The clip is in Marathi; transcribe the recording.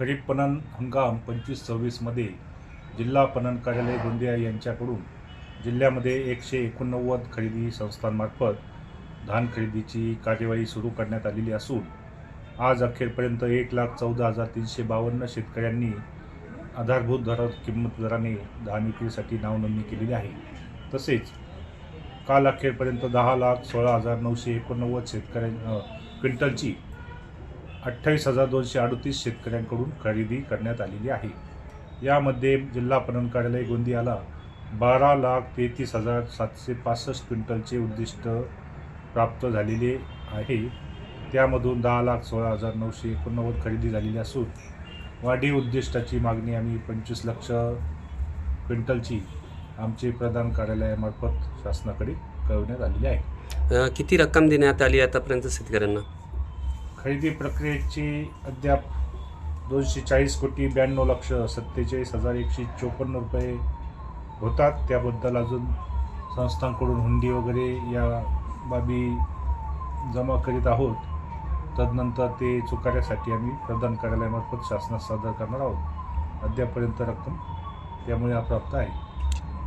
खरीप पणन हंगाम पंचवीस सव्वीसमध्ये जिल्हा पणन कार्यालय गोंदिया यांच्याकडून जिल्ह्यामध्ये एकशे एकोणनव्वद खरेदी संस्थांमार्फत धान खरेदीची कार्यवाही सुरू करण्यात आलेली असून आज अखेरपर्यंत एक लाख चौदा हजार तीनशे बावन्न शेतकऱ्यांनी आधारभूत दरात किंमत दराने धान विक्रीसाठी नावनोंदणी केलेली आहे. तसेच काल अखेरपर्यंत दहा लाख सोळा हजार नऊशे एकोणनव्वद शेतकऱ्यां क्विंटलची अठ्ठावीस हजार दोनशे अडतीस शेतकऱ्यांकडून खरेदी करण्यात आलेली आहे. यामध्ये जिल्हा पणन कार्यालय गोंदियाला बारा लाख तेहतीस हजार सातशे पासष्ट क्विंटलचे उद्दिष्ट प्राप्त झालेले आहे. त्यामधून दहा लाख सोळा हजार नऊशे एकोणनव्वद खरेदी झालेली असून वाढीव उद्दिष्टाची मागणी आम्ही पंचवीस लक्ष क्विंटलची आमचे प्रधान कार्यालयामार्फत शासनाकडे कळवण्यात आलेली आहे. किती रक्कम देण्यात आली आतापर्यंत शेतकऱ्यांना? खरेदी प्रक्रियेची अद्याप दोनशे चाळीस कोटी ब्याण्णव लक्ष सत्तेचाळीस हजार एकशे चोपन्न रुपये होतात. त्याबद्दल अजून संस्थांकडून हुंडी वगैरे या बाबी जमा करीत आहोत. तदनंतर ते चुकाऱ्यासाठी आम्ही प्रदान कार्यालयामार्फत शासनास सादर करणार आहोत. अद्यापर्यंत रक्कम त्यामुळे अप्राप्त आहे.